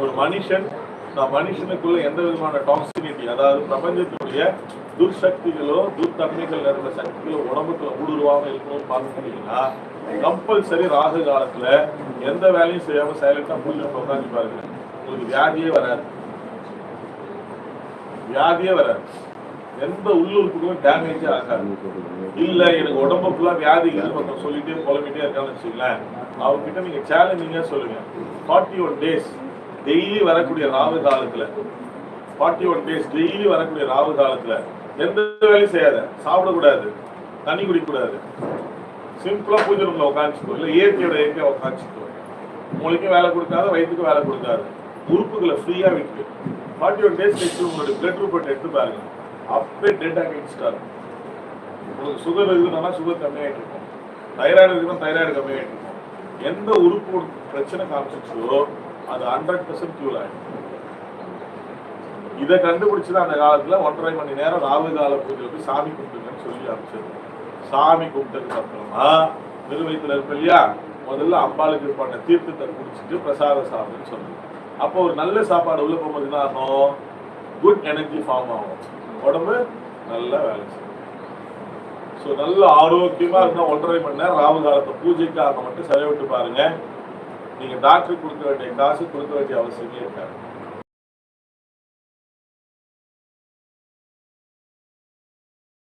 ஒரு மனுஷன் நான் மனுஷனுக்குள்ள எந்த விதமான டாக்ஸினிட்டி அதாவது பிரபஞ்சத்தினுடைய துர்சக்திகளோ துர்தன்மைகள் நிறைந்த சக்திகளோ உடம்புக்குள்ள ஊடுருவாம இருக்கணும்னு பார்த்துக்கிட்டீங்கன்னா கம்பல்சரி ராகு காலத்துல எந்த வேலையும் செய்யாம சைலண்டா பூஜை உட்காந்து பாருங்க. உங்களுக்கு வியாதியே வராது. வியாதியே வராது. எந்த உள்ளுறுப்புக்கும் டேமேஜே ஆகாது. இல்ல எனக்கு உடம்பு ஃபுல்லா வியாதி இருக்குது பக்கம் சொல்லிட்டே புலம்பிட்டே இருக்கான்னு வச்சுங்களேன் அவர்கிட்ட நீங்க சேலஞ்சிங்கா சொல்லுங்க. ஃபார்ட்டி ஒன் டேஸ் டெய்லி வரக்கூடிய ராவு காலத்துல ஃபார்ட்டி ஒன் டேஸ் டெய்லி வரக்கூடிய ராவு காலத்துல எந்த வேலையும் செய்யாத சாப்பிடக்கூடாது தண்ணி குடிக்கக்கூடாது. சிம்பிளா பூஜை ரூம்ல உட்காந்துக்கோ இல்ல இயற்கையோட இயற்கையா உட்காந்துக்கோ உங்களுக்கும் வேலை கொடுக்காத வயிற்றுக்கும் வேலை கொடுக்காது. உறுப்புகளை ஃப்ரீயா விட்டு ஃபார்ட்டி ஒன் டேஸ் கழிச்சு உங்களுடைய பிளட் ரிப்போர்ட் எடுத்து பாருங்க. அப்பே டேட்டா அகைன்ஸ்டார் உங்களுக்கு சுகர் இருக்குன்னா சுகர் கம்மியாயிட்டு இருக்கும். தைராய்டு இருக்குன்னா தைராய்டு கம்மியாயிட்டு இருக்கும். எந்த உறுப்பு பிரச்சனை காமிச்சிச்சோ அது ஹண்ட்ரட் பர்சன்ட் கியூர் ஆயிடும். இதை கண்டுபிடிச்சுதான் அந்த காலத்துல ஒன்றரை மணி நேரம் ராகு கால பூஜையில போய் சாமி கும்பிட்டுங்கன்னு சொல்லி அமைச்சிருக்கோம் சாமி கும்பிட்டதுக்கு அப்புறமா நிறுவனத்தில் இருப்ப இல்லையா? முதல்ல அம்பாளுக்கு பண்ண தீர்த்தத்தை குடிச்சிட்டு பிரசாத சாப்பிடுன்னு சொல்லுங்க அப்போ ஒரு நல்ல சாப்பாடு உள்ள போகும்போது என்ன ஆகும்? குட் எனர்ஜி ஃபார்ம் ஆகும். உடம்பு நல்லா வேலை செய்யும். ஸோ நல்ல ஆரோக்கியமா இருந்தால் ஒன்றரை மணி நேரம் ராகு காலத்தை பூஜைக்காக மட்டும் செலவிட்டு பாருங்க. நீங்க டாக்டருக்கு கொடுக்க வேண்டிய காசு கொடுக்க வேண்டிய அவசியமே இருக்காது.